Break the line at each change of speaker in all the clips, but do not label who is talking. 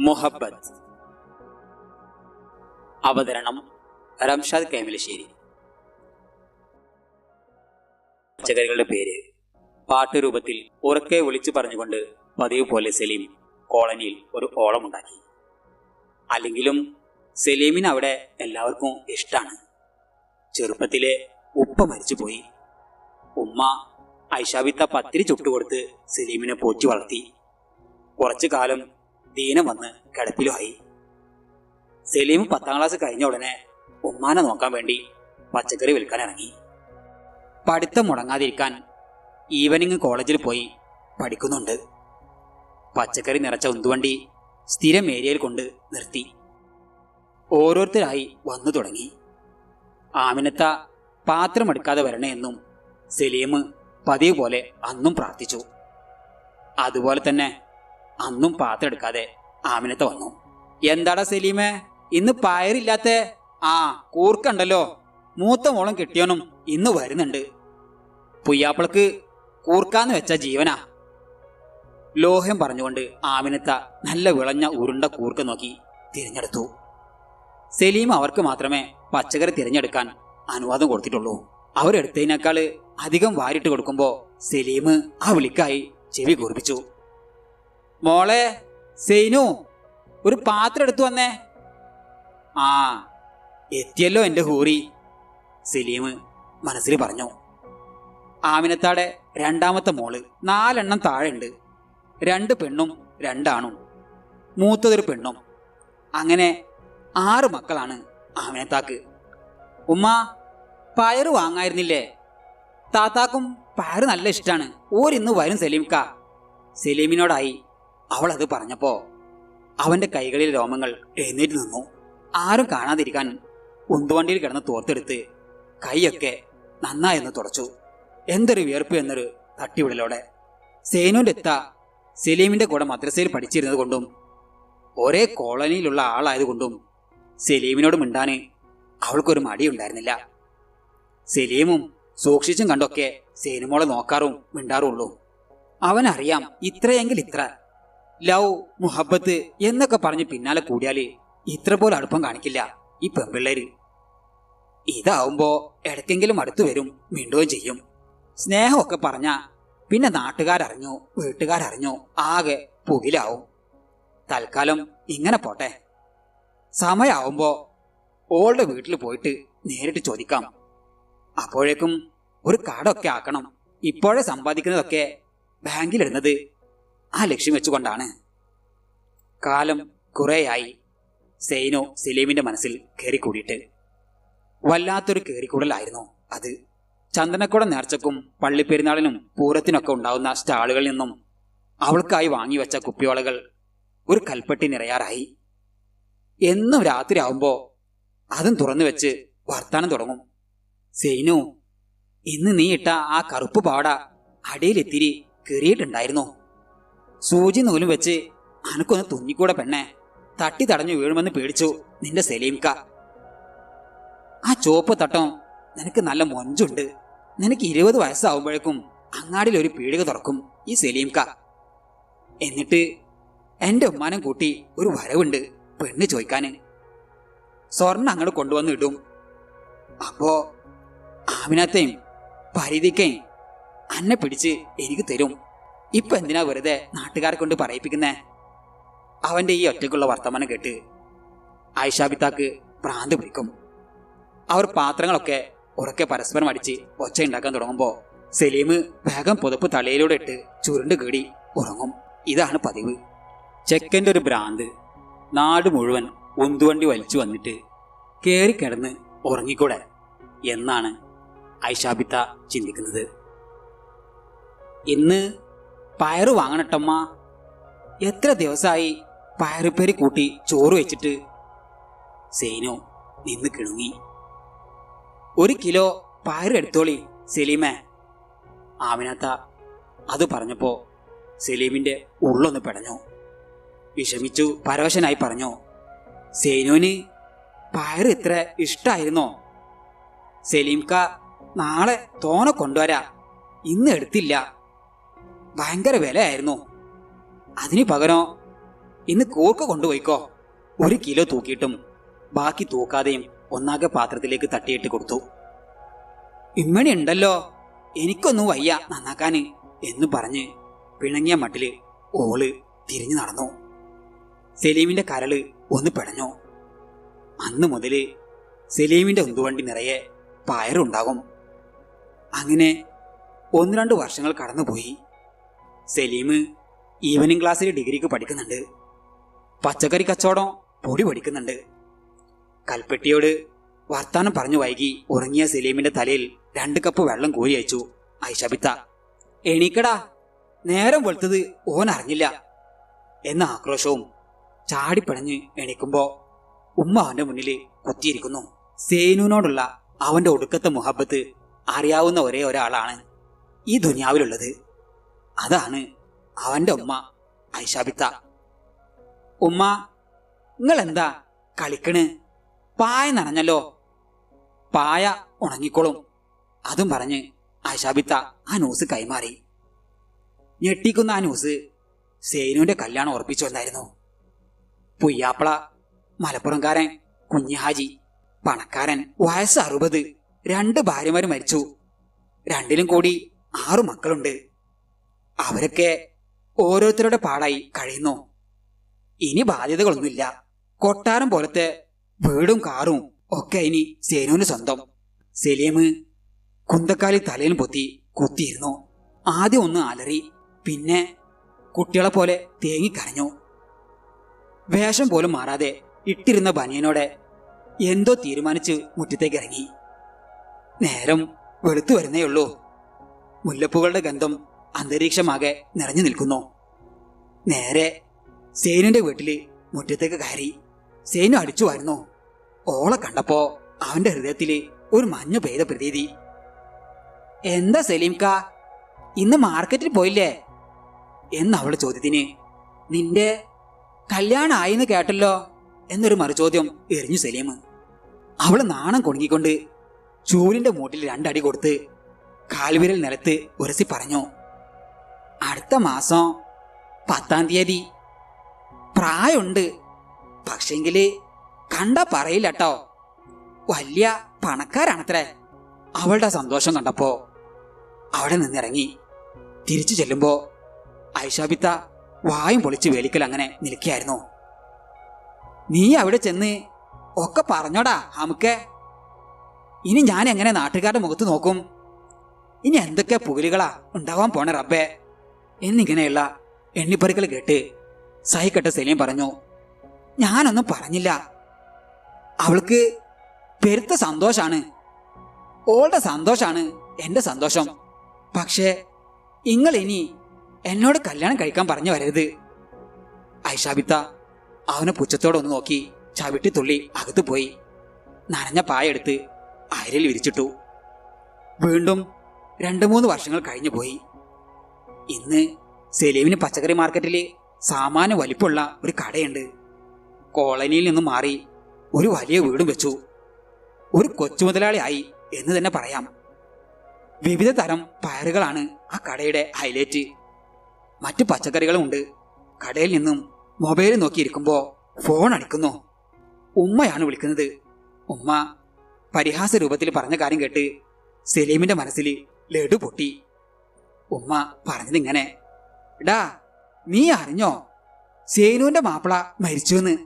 മുഹബത്ത്. അവതരണം റംഷാദ് കൈമലശ്ശേരി. പച്ചക്കറികളുടെ പേര് പാട്ടുരൂപത്തിൽ ഉറക്കെ വിളിച്ചു പറഞ്ഞുകൊണ്ട് പതിവ് പോലെ സലീം കോളനിയിൽ ഒരു ഓളമുണ്ടാക്കി. അല്ലെങ്കിലും സലീമിന് അവിടെ എല്ലാവർക്കും ഇഷ്ടമാണ് ചെറുപ്പത്തിലെ ഉപ്പ മരിച്ചുപോയി. ഉമ്മ ഐഷാബിത്ത പത്തിരി ചുട്ടുകൊടുത്ത് സലീമിനെ പോറ്റി വളർത്തി. കുറച്ചു കാലം ദീനം വന്ന് കിടപ്പിലുമായി. സലീം പത്താം ക്ലാസ് കഴിഞ്ഞ ഉടനെ ഉമ്മാനെ നോക്കാൻ വേണ്ടി പച്ചക്കറി വിൽക്കാൻ ഇറങ്ങി. പഠിത്തം മുടങ്ങാതിരിക്കാൻ ഈവനിങ് കോളേജിൽ പോയി പഠിക്കുന്നുണ്ട്. പച്ചക്കറി നിറച്ച ഉന്തുവണ്ടി സ്ഥിരം ഏരിയയിൽ കൊണ്ട് നിർത്തി. ഓരോരുത്തരായി വന്നു തുടങ്ങി. ആമിനത്ത പാത്രമെടുക്കാതെ വരണേ എന്നും സലീം പതിവ് പോലെ അന്നും പ്രാർത്ഥിച്ചു. അതുപോലെ തന്നെ അന്നും പാത്രം എടുക്കാതെ ആമിനത്ത വന്നു. എന്താടാ സലീമേ? ഇന്ന് പയറില്ലാത്ത ആ കൂർക്കണ്ടല്ലോ. മൂത്ത മോളം കെട്ടിയോനും ഇന്ന് വരുന്നുണ്ട്. പുയ്യാപ്പിളക്ക് കൂർക്കാന്ന് വെച്ച ജീവനാ. ലോഹ്യം പറഞ്ഞുകൊണ്ട് ആമിനത്ത നല്ല വിളഞ്ഞ ഉരുണ്ട കൂർക്ക നോക്കി തിരഞ്ഞെടുത്തു. സലീം അവർക്ക് മാത്രമേ പച്ചക്കറി തിരഞ്ഞെടുക്കാൻ അനുവാദം കൊടുത്തിട്ടുള്ളൂ. അവരെടുത്തതിനേക്കാൾ അധികം വാരിട്ട് കൊടുക്കുമ്പോ സലീം ആ വിളിക്കായി ചെവി കൂർപ്പിച്ചു മോളെ സെയ്നു ഒരു പാത്രം എടുത്തു വന്നേ. ആ എത്തിയല്ലോ എന്റെ ഹൂറി സലീം മനസ്സിൽ പറഞ്ഞു. ആമിനത്താടെ രണ്ടാമത്തെ മോൾ നാലെണ്ണം താഴെയുണ്ട്. രണ്ട് പെണ്ണും രണ്ടാണും. മൂത്തതൊരു പെണ്ണും. അങ്ങനെ ആറ് മക്കളാണ് ആമിനത്താക്ക്. ഉമ്മ പയറ് വാങ്ങായിരുന്നില്ലേ? താത്താക്കും പയറ് നല്ല ഇഷ്ടമാണ് ഓരിന്ന് വരും സലീംക്ക. സലീമിനോടായി അവൾ അത് പറഞ്ഞപ്പോ അവന്റെ കൈകളിൽ രോമങ്ങൾ എഴുന്നേറ്റ് നിന്നു. ആരും കാണാതിരിക്കാൻ ഉന്തുവണ്ടിയിൽ കിടന്ന് തോർത്തെടുത്ത് കൈയൊക്കെ നന്നായെന്ന് തുടച്ചു. എന്തൊരു വിയർപ്പ് എന്നൊരു തട്ടിവിടലോടെ. സേനുവിന്റെ എത്ത സലീമിന്റെ കൂടെ മദ്രസയിൽ പഠിച്ചിരുന്നത് കൊണ്ടും ഒരേ കോളനിയിലുള്ള ആളായതുകൊണ്ടും സലീമിനോട് മിണ്ടാന് അവൾക്കൊരു മടിയുണ്ടായിരുന്നില്ല. സലീമും സൂക്ഷിച്ചും കണ്ടൊക്കെ സേനുമോളെ നോക്കാറും മിണ്ടാറുള്ളൂ അവനറിയാം ഇത്രയെങ്കിൽ ഇത്ര. ലവ് മുഹബത്ത് എന്നൊക്കെ പറഞ്ഞ് പിന്നാലെ കൂടിയാൽ ഇത്ര പോലെ അടുപ്പം കാണിക്കില്ല ഈ പെൺപിള്ളേര്. ഇതാവുമ്പോ ഇടയ്ക്കെങ്കിലും അടുത്തു വരും മിണ്ടുകയും ചെയ്യും. സ്നേഹമൊക്കെ പറഞ്ഞ പിന്നെ നാട്ടുകാരറിഞ്ഞു വീട്ടുകാരറിഞ്ഞു ആകെ പുകിലാവും. തൽക്കാലം ഇങ്ങനെ പോട്ടെ. സമയാവുമ്പോ ഓളുടെ വീട്ടിൽ പോയിട്ട് നേരിട്ട് ചോദിക്കാം. അപ്പോഴേക്കും ഒരു കാടൊക്കെ ആക്കണം. ഇപ്പോഴേ സമ്പാദിക്കുന്നതൊക്കെ ബാങ്കിലിടുന്നത് ആ ലക്ഷ്യം വെച്ചുകൊണ്ടാണ്. കാലം കുറേയായി സെയ്നോ സലീമിന്റെ മനസ്സിൽ കയറിക്കൂടിയിട്ട്. വല്ലാത്തൊരു കയറിക്കൂടലായിരുന്നു അത്. ചന്ദനക്കുട നേർച്ചക്കും പള്ളിപ്പെരുന്നാളിനും പൂരത്തിനൊക്കെ ഉണ്ടാവുന്ന സ്റ്റാളുകളിൽ നിന്നും അവൾക്കായി വാങ്ങിവെച്ച കുപ്പിയോളകൾ ഒരു കൽപ്പെട്ടി നിറയാറായി. എന്നും രാത്രി ആവുമ്പോ അതും തുറന്നു വെച്ച് വർത്താനം തുടങ്ങും. സെയ്നു ഇന്ന് നീ ഇട്ട ആ കറുപ്പ് പാട അടിയിലെത്തിരി കീറിയിട്ടുണ്ടായിരുന്നു. സൂചി നൂലും വെച്ച് അനക്കൊന്ന് തുന്നിക്കൂടെ പെണ്ണെ. തട്ടി തടഞ്ഞു വീഴുമെന്ന് പേടിച്ചു നിന്റെ സലീംക്ക ആ ചുവപ്പ് തട്ടം നിനക്ക് നല്ല മൊഞ്ചുണ്ട്. നിനക്ക് ഇരുപത് വയസ്സാവുമ്പോഴേക്കും അങ്ങാടിയിൽ ഒരു പീടിക തുറക്കും ഈ സലീംക്ക എന്നിട്ട് എന്റെ ഉമ്മാനം കൂട്ടി ഒരു വരവുണ്ട് പെണ്ണ് ചോദിക്കാന്. സ്വർണ അങ്ങോട്ട് കൊണ്ടുവന്ന് ഇടും. അപ്പോ ആമിനത്തെയും പരിധിക്കയും അന്നെ പിടിച്ച് എനിക്ക് തരും. ഇപ്പൊ എന്തിനാ വെറുതെ നാട്ടുകാരെ കൊണ്ട് പറയിപ്പിക്കുന്നേ? അവന്റെ ഈ ഒറ്റയ്ക്കുള്ള വർത്തമാനം കേട്ട് ആയിഷാബിത്താക്ക് ഭ്രാന്ത് പിടിക്കും. അവർ പാത്രങ്ങളൊക്കെ ഉറക്കെ പരസ്പരം അടിച്ച് ഒച്ച ഉണ്ടാക്കാൻ തുടങ്ങുമ്പോ സലീം വേഗം പുതപ്പ് തലയിലൂടെ ഇട്ട് ചുരുണ്ട് കീടി ഉറങ്ങും. ഇതാണ് പതിവ്. ചെക്കന്റെ ഒരു ഭ്രാന്ത് നാട് മുഴുവൻ ഉന്തുവണ്ടി വലിച്ചു വന്നിട്ട് കയറി കിടന്ന് ഉറങ്ങിക്കൂടെ എന്നാണ് ഐഷാബിത്ത ചിന്തിക്കുന്നത്. ഇന്ന് പയറ് വാങ്ങണട്ടമ്മ. എത്ര ദിവസമായി പയറുപ്പേരി കൂട്ടി ചോറ് വെച്ചിട്ട്? സേനോ നിന്ന് കിണുങ്ങി. ഒരു കിലോ പയറ് എടുത്തോളി സെലീമ. ആമിനാത്ത അത് പറഞ്ഞപ്പോ സലീമിന്റെ ഉള്ളൊന്ന് പെടഞ്ഞു. വിഷമിച്ചു പരവശനായി പറഞ്ഞു സേനുവിന് പയറ് ഇത്ര ഇഷ്ടായിരുന്നോ? സലീംക്ക നാളെ തോനെ കൊണ്ടുവരാ ഇന്ന് എടുത്തില്ല. ഭയങ്കര വിലയായിരുന്നു. അതിന് പകരം ഇന്ന് കോക്ക് കൊണ്ടുപോയിക്കോ. ഒരു കിലോ തൂക്കിയിട്ടും ബാക്കി തൂക്കാതെയും ഒന്നാകെ പാത്രത്തിലേക്ക് തട്ടിയിട്ട് കൊടുത്തു. ഇമ്മണി ഉണ്ടല്ലോ എനിക്കൊന്നും വയ്യ നന്നാക്കാന് എന്ന് പറഞ്ഞ് പിണങ്ങിയ മട്ടിൽ ഓൾ തിരിഞ്ഞു നടന്നു. സലീമിന്റെ കരൾ ഒന്ന് പിടഞ്ഞു. അന്ന് മുതൽ സലീമിന്റെ ഉന്തുവണ്ടി നിറയെ പയറുണ്ടാകും. അങ്ങനെ ഒന്ന് രണ്ട് വർഷങ്ങൾ കടന്നുപോയി. സലീം ഈവനിങ് ക്ലാസ്സിൽ ഡിഗ്രിക്ക് പഠിക്കുന്നുണ്ട്. പച്ചക്കറി കച്ചവടം പൊടി പഠിക്കുന്നുണ്ട് കൽപ്പെട്ടിയോട് വർത്താനം പറഞ്ഞു വൈകി ഉറങ്ങിയ സലീമിന്റെ തലയിൽ രണ്ട് കപ്പ് വെള്ളം കോരി അയച്ചു. ഐഷബിത്ത എണീക്കടാ. നേരം വെളുത്തത് ഓൻ അറിഞ്ഞില്ല. എന്ന ആക്രോശവും ചാടിപ്പിണഞ്ഞ് എണീക്കുമ്പോ ഉമ്മ അവന്റെ മുന്നിൽ കുത്തിയിരിക്കുന്നു. സേനുവിനോടുള്ള അവന്റെ ഒടുക്കത്തെ മുഹബത്ത് അറിയാവുന്ന ഒരേ ഒരാളാണ് ഈ ദുനിയാവിലുള്ളത്. അതാണ് അവന്റെ ഉമ്മ ഐഷാബിത്ത ഉമ്മ നിങ്ങൾ എന്താ കളിക്കണ്? പായ നനഞ്ഞല്ലോ. പായ ഉണങ്ങിക്കോളും. അതും പറഞ്ഞ് ഐഷാബിത്ത ആ ന്യൂസ് കൈമാറി. ഞെട്ടിക്കുന്ന ആ ന്യൂസ് സേനുവിന്റെ കല്യാണം ഉറപ്പിച്ചു വന്നായിരുന്നു പുയ്യാപ്പള മലപ്പുറംകാരൻ കുഞ്ഞിഹാജി പണക്കാരൻ വയസ്സ് അറുപത് രണ്ട് ഭാര്യമാര് മരിച്ചു. രണ്ടിലും കൂടി ആറു മക്കളുണ്ട്. അവരൊക്കെ ഓരോരുത്തരുടെ പാടായി കഴിയുന്നു. ഇനി ബാധ്യതകളൊന്നുമില്ല. കൊട്ടാരം പോലത്തെ വീടും കാറും ഒക്കെ ഇനി സേനുവിന് സ്വന്തം. സലീം കുന്തക്കാലി തലയിൽ പൊത്തി കുത്തിയിരുന്നു. ആദ്യം ഒന്ന് അലറി പിന്നെ കുട്ടികളെ പോലെ തേങ്ങിക്കരഞ്ഞു വേഷം പോലും മാറാതെ ഇട്ടിരുന്ന ബനിയനോടെ എന്തോ തീരുമാനിച്ച് മുറ്റത്തേക്ക് ഇറങ്ങി. നേരം വെളുത്തു വരുന്നേയുള്ളൂ മുല്ലപ്പൂക്കളുടെ ഗന്ധം അന്തരീക്ഷമാകെ നിറഞ്ഞു നിൽക്കുന്നു. നേരെ സേനുന്റെ വീട്ടിൽ മുറ്റത്തേക്ക് കയറി സേനു അടിച്ചു വരുന്നു. ഓളെ കണ്ടപ്പോ അവന്റെ ഹൃദയത്തിൽ ഒരു മഞ്ഞു പെയ്ത പ്രതീതി. എന്താ സലീംക്ക? ഇന്ന് മാർക്കറ്റിൽ പോയില്ലേ? എന്ന് അവളുടെ ചോദ്യത്തിന്. നിന്റെ കല്യാണം ആയിന്ന് കേട്ടല്ലോ? എന്നൊരു മറുചോദ്യം എറിഞ്ഞു സലീം. അവൾ നാണം കുണുങ്ങിക്കൊണ്ട് ചൂലിന്റെ മൂട്ടിൽ രണ്ടടി കൊടുത്ത് കാൽവിരൽ നിലത്ത് ഉരസി പറഞ്ഞു. അടുത്ത മാസം പത്താം തീയതി. പ്രായമുണ്ട്. പക്ഷെങ്കിൽ കണ്ട പറയില്ല കേട്ടോ വലിയ പണക്കാരാണത്രേ. അവളുടെ സന്തോഷം കണ്ടപ്പോ അവിടെ നിന്നിറങ്ങി. തിരിച്ചു ചെല്ലുമ്പോ ഐഷാബിത്ത വായും പൊളിച്ച് വേലിക്കൽ അങ്ങനെ നിൽക്കുകയായിരുന്നു. നീ അവിടെ ചെന്ന് ഒക്കെ പറഞ്ഞോടാ നമുക്ക് ഇനി ഞാൻ എങ്ങനെ നാട്ടുകാരുടെ മുഖത്ത് നോക്കും? ഇനി എന്തൊക്കെ പുകലുകളാ ഉണ്ടാവാൻ പോണേ റബ്ബേ. എന്നിങ്ങനെയുള്ള എണ്ണിപ്പറിക്കൽ കേട്ട് സഹിക്കട്ട സലീം പറഞ്ഞു ഞാനൊന്നും പറഞ്ഞില്ല. അവൾക്ക് പെരുത്ത സന്തോഷാണ്. ഓളുടെ സന്തോഷാണ് എന്റെ സന്തോഷം. പക്ഷേ നിങ്ങൾ ഇനി എന്നോട് കല്യാണം കഴിക്കാൻ പറഞ്ഞു വരരുത്. ഐഷാബിത്ത അവനെ പുച്ഛത്തോടെ ഒന്ന് നോക്കി ചവിട്ടി തുള്ളി അകത്ത് പോയി. നനഞ്ഞ പായെടുത്ത് അയലിൽ വിരിച്ചിട്ടു. വീണ്ടും രണ്ടു മൂന്ന് വർഷങ്ങൾ കഴിഞ്ഞു പോയി ഇന്ന് സലീമിന് പച്ചക്കറി മാർക്കറ്റിൽ സാമാന്യ വലിപ്പമുള്ള ഒരു കടയുണ്ട്. കോളനിയിൽ നിന്നും മാറി ഒരു വലിയ വീടും വെച്ചു. ഒരു കൊച്ചു മുതലാളിയായി എന്ന് തന്നെ പറയാം. വിവിധ തരം പയറുകളാണ് ആ കടയുടെ ഹൈലൈറ്റ് മറ്റു പച്ചക്കറികളും ഉണ്ട്. കടയിൽ നിന്നും മൊബൈൽ നോക്കിയിരിക്കുമ്പോൾ ഫോൺ അടിക്കുന്നു. ഉമ്മയാണ് വിളിക്കുന്നത്. ഉമ്മ പരിഹാസ രൂപത്തിൽ പറഞ്ഞ കാര്യം കേട്ട് സലീമിന്റെ മനസ്സിൽ ലഡു പൊട്ടി. ഉമ്മ പറഞ്ഞത് ഇങ്ങനെ ഡാ നീ അറിഞ്ഞോ? സേനുവിന്റെ മാപ്പിള മരിച്ചു എന്ന്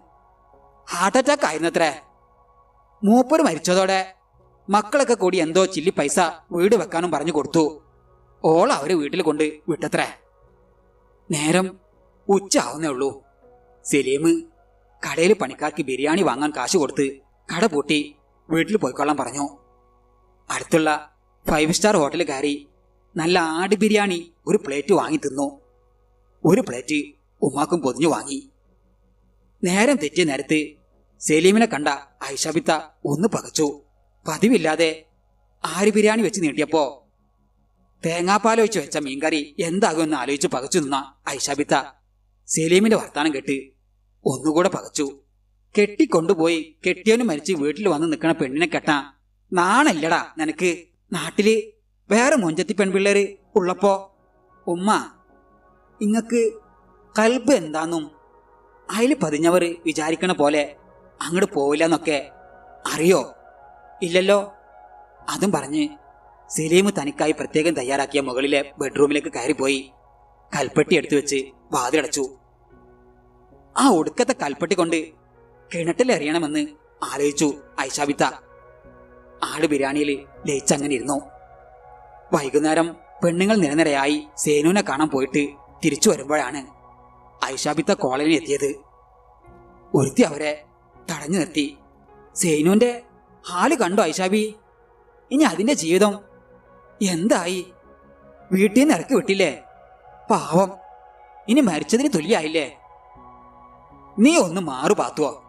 ഹാർട്ട് അറ്റാക്ക് ആയിരുന്നത്രേ. മൂപ്പര് മരിച്ചതോടെ മക്കളൊക്കെ കൂടി എന്തോ ചില്ലി പൈസ വീട് വെക്കാനും പറഞ്ഞു കൊടുത്തു. ഓൾ അവർ വീട്ടിൽ കൊണ്ട് വിട്ടത്രേ. നേരം ഉച്ച ആവുന്നേ ഉള്ളൂ. സലീം കടയിൽ പണിക്കാർക്ക് ബിരിയാണി വാങ്ങാൻ കാശ് കൊടുത്ത് കട പൂട്ടി വീട്ടിൽ പോയിക്കൊള്ളാൻ പറഞ്ഞു. അടുത്തുള്ള ഫൈവ് സ്റ്റാർ ഹോട്ടലിൽ കയറി നല്ല ആട് ബിരിയാണി ഒരു പ്ലേറ്റ് വാങ്ങി തിന്നു. ഒരു പ്ലേറ്റ് ഉമ്മാക്കും പൊതിഞ്ഞു വാങ്ങി. നേരം തെറ്റിയ നേരത്ത് സലീമിനെ കണ്ട ഐഷബിത്ത ഒന്ന് പകച്ചു. പതിവില്ലാതെ ആര് ബിരിയാണി വെച്ച് നീട്ടിയപ്പോ തേങ്ങാപ്പാൽ ഒഴിച്ച് വെച്ച മീൻകറി എന്താകുമെന്ന് ആലോചിച്ച് പകച്ചു നിന്ന ഐഷബിത്ത സലീമിന്റെ വർത്താനം കേട്ട് ഒന്നുകൂടെ പകച്ചു. കെട്ടിക്കൊണ്ടുപോയി കെട്ടിയവന് മരിച്ച് വീട്ടിൽ വന്ന് നിൽക്കുന്ന പെണ്ണിനെ കെട്ടാ നാണല്ലടാ നിനക്ക്. നാട്ടിൽ വേറെ മൊഞ്ചത്തി പെൺപിള്ളേർ ഉള്ളപ്പോ ഉമ്മ ഇങ്ങക്ക് കൽബ് എന്താന്നും അതിൽ പതിഞ്ഞവർ വിചാരിക്കണ പോലെ അങ്ങോട്ട് പോവില്ല എന്നൊക്കെ അറിയോ? ഇല്ലല്ലോ. അതും പറഞ്ഞ് സലീം തനിക്കായി പ്രത്യേകം തയ്യാറാക്കിയ മുകളിലെ ബെഡ്റൂമിലേക്ക് കയറിപ്പോയി. കൽപ്പെട്ടി എടുത്തു വെച്ച് വാതിലടച്ചു. ആ ഒടുക്കത്തെ കൽപ്പെട്ടി കൊണ്ട് കിണറ്റിൽ എറിയണമെന്ന് ആലോചിച്ചു ഐഷാബിത്ത. ആട് ബിരിയാണിയിൽ ലയിച്ചങ്ങനെ ഇരുന്നു. വൈകുന്നേരം പെണ്ണുങ്ങൾ നിരനിരയായി സേനുവിനെ കാണാൻ പോയിട്ട് തിരിച്ചു വരുമ്പോഴാണ് ഐഷാബിത്ത കോളനി എത്തിയത്. ഒരുത്തി അവരെ തടഞ്ഞു നിർത്തി. സേനുവിന്റെ ഹാൽ കണ്ടു ഐഷാബി ഇനി അതിന്റെ ജീവിതം എന്തായി? വീട്ടിൽ നിന്ന് ഇറക്കി വിട്ടില്ലേ? പാവം. ഇനി മരിച്ചതിന് തുല്യായില്ലേ? നീ ഒന്ന് മാറു പാത്തുവോ.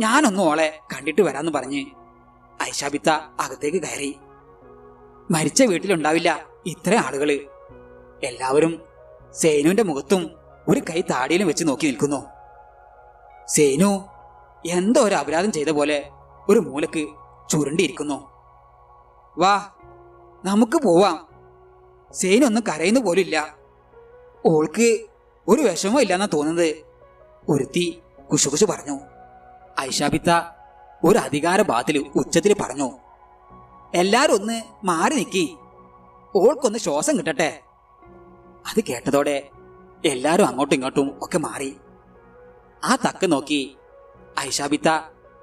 ഞാനൊന്നും ഓളെ കണ്ടിട്ട് വരാന്ന് പറഞ്ഞ് ഐഷാബിത്ത അകത്തേക്ക് കയറി. മരിച്ച വീട്ടിലുണ്ടാവില്ല ഇത്ര ആളുകൾ. എല്ലാവരും സേനുവിന്റെ മുഖത്തും ഒരു കൈ താടിയിലും വെച്ച് നോക്കി നിൽക്കുന്നു. സേനു എന്തോ ഒരു അപരാധം ചെയ്ത പോലെ ഒരു മൂലക്ക് ചുരുണ്ടിയിരിക്കുന്നു. വാ നമുക്ക് പോവാം. സേനൊന്നും കരയുന്നു പോലില്ല ഓൾക്ക് ഒരു വിഷമവും ഇല്ലെന്നാ തോന്നുന്നത്. ഒരുത്തി കുശുകുശു പറഞ്ഞു. ഐഷാബിത്ത ഒരു അധികാര ബാത്തിൽ ഉച്ചത്തിൽ പറഞ്ഞു. എല്ലാരും ഒന്ന് മാറി നിക്കി. ഓൾക്കൊന്ന് ശ്വാസം കിട്ടട്ടെ. അത് കേട്ടതോടെ എല്ലാരും അങ്ങോട്ടും ഇങ്ങോട്ടും ഒക്കെ മാറി. ആ തക്ക് നോക്കി ഐഷാബിത്ത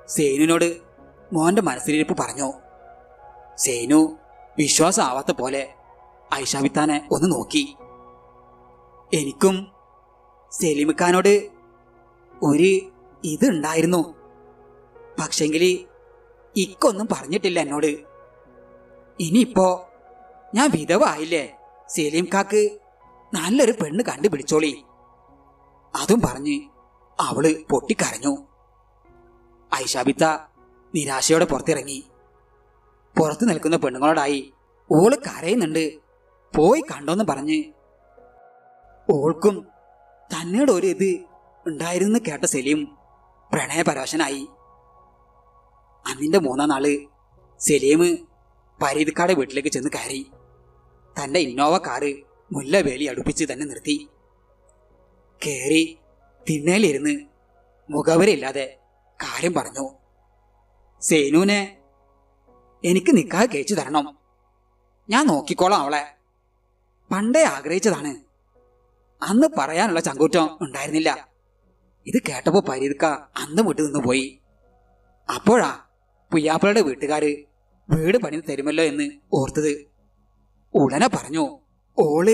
സേനുവിനോട് മോന്റെ മനസ്സിലിരിപ്പ് പറഞ്ഞു. സേനു വിശ്വാസമാവാത്ത പോലെ ഐഷാബിത്താനെ ഒന്ന് നോക്കി. എനിക്കും സെലിമിക്കാനോട് ഒരു ഇതുണ്ടായിരുന്നു. പക്ഷെങ്കിൽ ഇക്കൊന്നും പറഞ്ഞിട്ടില്ല എന്നോട്. ഇനിയിപ്പോ ഞാൻ വിധവ ആയില്ലേ സലീം കാക്ക് നല്ലൊരു പെണ്ണ് കണ്ടുപിടിച്ചോളി. അതും പറഞ്ഞ് അവൾ പൊട്ടിക്കരഞ്ഞു. ഐഷാബിത്ത നിരാശയോടെ പുറത്തിറങ്ങി. പുറത്തു നിൽക്കുന്ന പെണ്ണുങ്ങളോടായി ഓൾ കരയുന്നുണ്ട്. പോയി കണ്ടോന്ന് പറഞ്ഞ് ഓൾക്കും തന്നോട് ഒരു ഇത് ഉണ്ടായിരുന്നു കേട്ട സലീം പ്രണയപരവശനായി അന്നിന്റെ മൂന്നാം നാൾ സലീം പരീതിക്കാട് വീട്ടിലേക്ക് ചെന്ന് കയറി. തന്റെ ഇന്നോവ കാറ് മുല്ലവേലി അടുപ്പിച്ച് തന്നെ നിർത്തി. കേറി തിണ്ണയിലിരുന്ന് മുഖവരില്ലാതെ കാര്യം പറഞ്ഞു. സേനുവിനെ എനിക്ക് നിക്കാതെ കഴിച്ചു തരണം. ഞാൻ നോക്കിക്കോളാം അവളെ. പണ്ടേ ആഗ്രഹിച്ചതാണ്. അന്ന് പറയാനുള്ള ചങ്കൂറ്റം ഉണ്ടായിരുന്നില്ല. ഇത് കേട്ടപ്പോ പരീതിക്ക അന്ന് വിട്ടു നിന്ന് പോയി. അപ്പോഴാ പുയ്യാപ്പിളയുടെ വീട്ടുകാര് വീട് പണി തരുമല്ലോ എന്ന് ഓർത്തത് ഉടനെ പറഞ്ഞു ഓൾ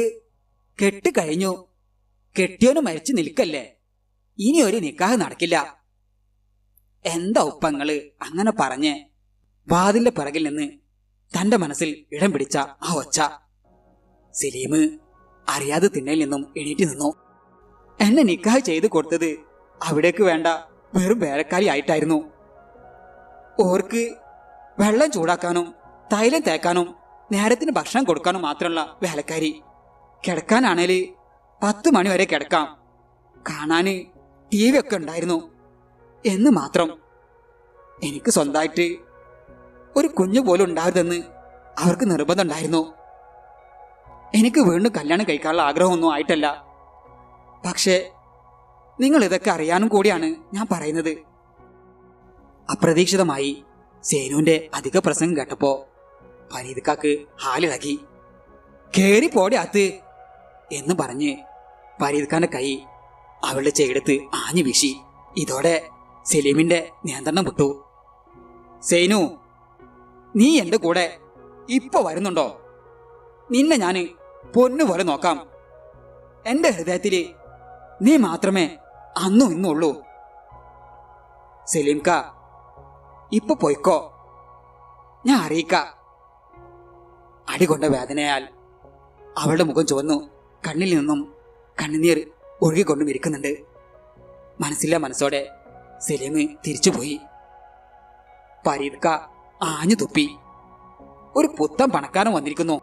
കെട്ടിക്കഴിഞ്ഞു കെട്ടിയോന് മരിച്ചു നിൽക്കല്ലേ. ഇനി ഒരു നിക്കാഹ് നടക്കില്ല. എന്താ ഉപ്പങ്ങൾ അങ്ങനെ പറഞ്ഞ്? വാതിലിന്റെ പിറകിൽ നിന്ന് തന്റെ മനസ്സിൽ ഇടം പിടിച്ച ആ ഒച്ച. സലീം അറിയാതെ തിന്നയിൽ നിന്നും എണീറ്റ് നിന്നു. എന്നെ നിക്കാഹ് ചെയ്തു കൊടുത്തത് അവിടേക്ക് വേണ്ട വെറും വേലക്കാരി ആയിട്ടായിരുന്നു ഓർക്ക് വെള്ളം ചൂടാക്കാനും തൈലം തേക്കാനും നേരത്തിന് ഭക്ഷണം കൊടുക്കാനും മാത്രമുള്ള വേലക്കാരി. കിടക്കാനാണേൽ പത്ത് മണി വരെ കിടക്കാം. കാണാന് ടി വി ഒക്കെ ഉണ്ടായിരുന്നു. എന്ന് മാത്രം. എനിക്ക് സ്വന്തമായിട്ട് ഒരു കുഞ്ഞു പോലും ഉണ്ടാവരുതെന്ന് അവർക്ക് നിർബന്ധമുണ്ടായിരുന്നു എനിക്ക് വീണ്ടും കല്യാണം കഴിക്കാനുള്ള ആഗ്രഹമൊന്നും ആയിട്ടല്ല. പക്ഷേ നിങ്ങൾ ഇതൊക്കെ അറിയാനും കൂടിയാണ് ഞാൻ പറയുന്നത്. അപ്രതീക്ഷിതമായി. സേനുവിന്റെ അധിക പ്രസംഗം കേട്ടപ്പോ പരീതിക്കാക്ക് ഹാലിളകി. കേറി പോടെ അത്ത് എന്ന് പറഞ്ഞ് പരീദ്ഖാന്റെ കൈ അവളുടെ ചെയ്യെടുത്ത് ആഞ്ഞു വീശി. ഇതോടെ സലീമിന്റെ നിയന്ത്രണം വിട്ടു. സേനു നീ എന്റെ കൂടെ ഇപ്പൊ വരുന്നുണ്ടോ? നിന്നെ ഞാൻ പൊന്നുപോലെ നോക്കാം. എന്റെ ഹൃദയത്തിൽ നീ മാത്രമേ അന്നും ഇന്നുള്ളൂ സലീംക്ക ഇപ്പൊ പോയിക്കോ. ഞാൻ അറിയിക്ക. അടികൊണ്ട വേദനയാൽ അവളുടെ മുഖം ചുവന്നു. കണ്ണിൽ നിന്നും കണ്ണുനീർ ഒഴുകിക്കൊണ്ടും ഇരിക്കുന്നുണ്ട്. മനസ്സില്ല മനസ്സോടെ സലീം തിരിച്ചുപോയി. പരീദ്ക ആഞ്ഞു തുപ്പി. ഒരു പുത്തൻ പണക്കാരൻ വന്നിരിക്കുന്നു.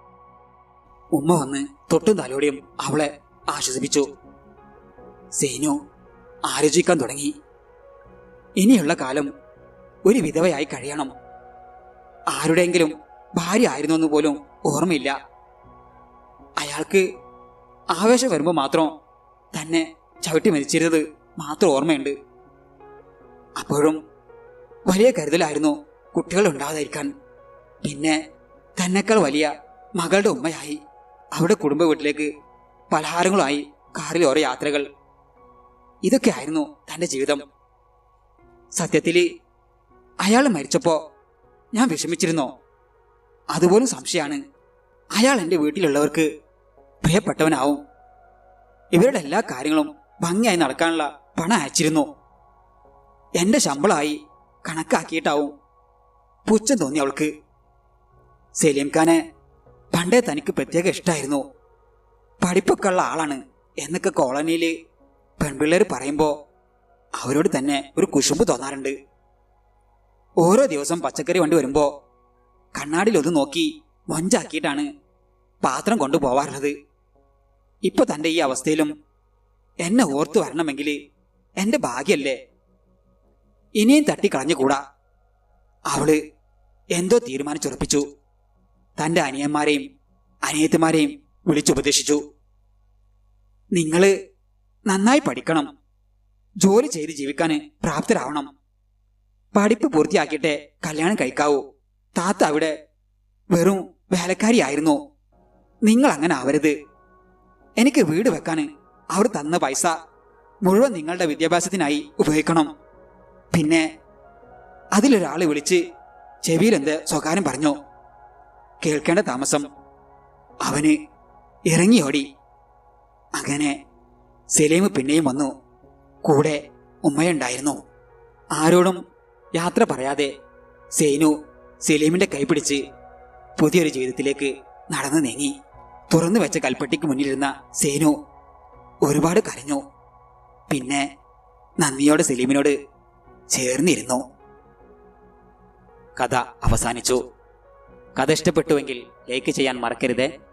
ഉമ്മ വന്ന് തൊട്ടും തലോടിയും അവളെ ആശ്വസിപ്പിച്ചു. സേനു ആലോചിക്കാൻ തുടങ്ങി. ഇനിയുള്ള കാലം ഒരു വിധവയായി കഴിയണം. ആരുടെയെങ്കിലും ഭാര്യ ആയിരുന്നു എന്ന് പോലും ഓർമ്മയില്ല. അയാൾക്ക് ആവേശം വരുമ്പോൾ മാത്രം തന്നെ ചവിട്ടി മരിച്ചിരുന്നത് മാത്രം ഓർമ്മയുണ്ട്. അപ്പോഴും വലിയ കരുതലായിരുന്നു കുട്ടികൾ ഉണ്ടാകാതിരിക്കാൻ പിന്നെ തന്നെക്കാൾ വലിയ മകളുടെ ഉമ്മയായി അവിടെ കുടുംബ വീട്ടിലേക്ക് പലഹാരങ്ങളുമായി കാറിൽ ഓരോ യാത്രകൾ. ഇതൊക്കെ ആയിരുന്നു തന്റെ ജീവിതം. സത്യത്തിൽ അയാൾ മരിച്ചപ്പോ ഞാൻ വിഷമിച്ചിരുന്നോ? അതുപോലും സംശയമാണ് അയാൾ എന്റെ വീട്ടിലുള്ളവർക്ക് പ്രിയപ്പെട്ടവനാവും. ഇവരുടെ എല്ലാ കാര്യങ്ങളും ഭംഗിയായി നടക്കാനുള്ള പണം അയച്ചിരുന്നു. എന്റെ ശമ്പളമായി കണക്കാക്കിയിട്ടാവും പുച്ഛം തോന്നി അവൾക്ക്. സലീം ഖാനെ പണ്ടേ തനിക്ക് പ്രത്യേക ഇഷ്ടമായിരുന്നു പഠിപ്പൊക്കെ ഉള്ള ആളാണ് എന്നൊക്കെ കോളനിയിൽ പെൺപിള്ളേർ പറയുമ്പോൾ അവരോട് തന്നെ ഒരു കുശുമ്പ് തോന്നാറുണ്ട്. ഓരോ ദിവസം പച്ചക്കറി വണ്ടി കണ്ണാടിൽ ഒന്ന് നോക്കി മൊഞ്ചാക്കിയിട്ടാണ് പാത്രം കൊണ്ടുപോവാറുള്ളത് ഇപ്പൊ തന്റെ ഈ അവസ്ഥയിലും എന്നെ ഓർത്തു വരണമെങ്കിൽ എന്റെ ഭാഗ്യല്ലേ? ഇനിയും തട്ടിക്കളഞ്ഞുകൂടാ അവൾ എന്തോ തീരുമാനിച്ചുറപ്പിച്ചു. തന്റെ അനിയന്മാരെയും അനിയത്തിമാരെയും വിളിച്ചുപദേശിച്ചു നിങ്ങൾ നന്നായി പഠിക്കണം. ജോലി ചെയ്ത് ജീവിക്കാൻ പ്രാപ്തരാവണം. പഠിപ്പ് പൂർത്തിയാക്കിയിട്ട് കല്യാണം കഴിക്കാവൂ. താത്ത അവിടെ വെറും വേലക്കാരിയായിരുന്നു നിങ്ങൾ അങ്ങനെ ആവരുത്. എനിക്ക് വീട് വെക്കാൻ അവർ തന്ന പൈസ മുഴുവൻ നിങ്ങളുടെ വിദ്യാഭ്യാസത്തിനായി ഉപയോഗിക്കണം. പിന്നെ അതിലൊരാളെ വിളിച്ച് ചെവിയിൽ എന്ത് സ്വകാര്യം പറഞ്ഞു. കേൾക്കേണ്ട താമസം. അവന് ഇറങ്ങിയോടി അങ്ങനെ സലീം പിന്നെയും വന്നു. കൂടെ ഉമ്മയുണ്ടായിരുന്നു. ആരോടും യാത്ര പറയാതെ സേനു സലീമിന്റെ കൈപിടിച്ച് പുതിയൊരു ജീവിതത്തിലേക്ക് നടന്നു നീങ്ങി. തുറന്നു വെച്ച കൽപ്പട്ടിക്ക് മുന്നിലിരുന്ന സേനു ഒരുപാട് കരഞ്ഞു. പിന്നെ നന്ദിയോടെ സലീമിനോട് ചേർന്നിരുന്നു. കഥ അവസാനിച്ചു. കഥ ഇഷ്ടപ്പെട്ടുവെങ്കിൽ ലൈക്ക് ചെയ്യാൻ മറക്കരുത്.